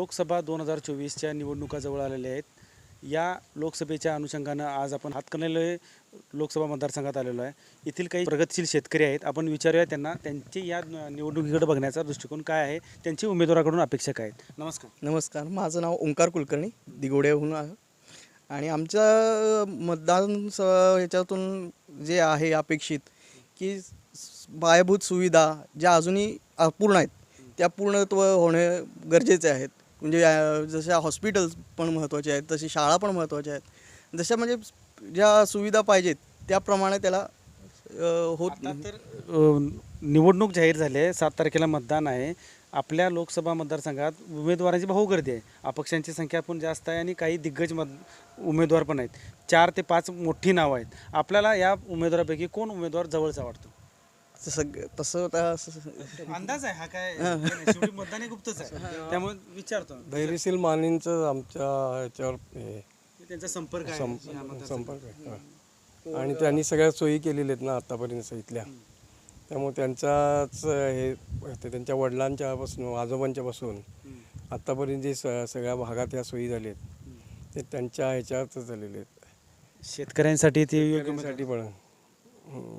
लोकसभा दोन हजार चोवीसच्या निवडणुका जवळ आलेल्या आहेत. या लोकसभेच्या अनुषंगानं आज आपण हातकणले लोकसभा मतदारसंघात आलेलो आहे. येथील काही प्रगतशील शेतकरी आहेत. आपण विचारूया त्यांना त्यांची या निवडणुकीकडे बघण्याचा दृष्टिकोन काय आहे? त्यांची उमेदवाराकडून अपेक्षा काय आहेत? नमस्कार. नमस्कार. माझं नाव ओंकार कुलकर्णी दिगोड्याहून आहे. आणि आमच्या मतदान स ह्याच्यातून जे आहे अपेक्षित की पायाभूत सुविधा ज्या अजूनही अपूर्ण आहेत त्या पूर्णत्व होणे गरजेचे आहेत. म्हणजे जशा हॉस्पिटल्स पण महत्त्वाचे आहेत तशी शाळा पण महत्त्वाच्या आहेत. जशा म्हणजे ज्या सुविधा पाहिजेत त्याप्रमाणे त्याला होत तर निवडणूक जाहीर झाली आहे. सात तारखेला मतदान आहे. आपल्या लोकसभा मतदारसंघात उमेदवारांची भाऊ गर्दी आहे. अपक्षांची संख्या पण जास्त आहे आणि काही दिग्गज मत उमेदवार पण आहेत. चार ते पाच मोठी नावं आहेत. आपल्याला या उमेदवारापैकी कोण उमेदवार जवळचा वाटतो? तसं तसं त्या- अंदाज आहे हा काय शेवटी मतदान हे गुप्तच आहे. त्यामुळे विचारतो. धैर्यशील मानेंचं आमच्या ह्याच्यावर हे. त्यांचा संपर्क आहे. सं- या. संपर्क आहे हा. आणि त्यांनी सगळ्या सोयी केलेल्या आहेत ना आतापर्यंत इथल्या. त्यामुळे त्यांचाच हे ते त्यांच्या वडिलांच्या पासून आजोबांच्या पासून हम्म. आतापर्यंत जे स सगळ्या भागात ह्या सोयी झाल्या आहेत ते त्यांच्या ह्याच्यातच झालेले आहेत. शेतकऱ्यांसाठी ते योग्यसाठी पण. हम्म.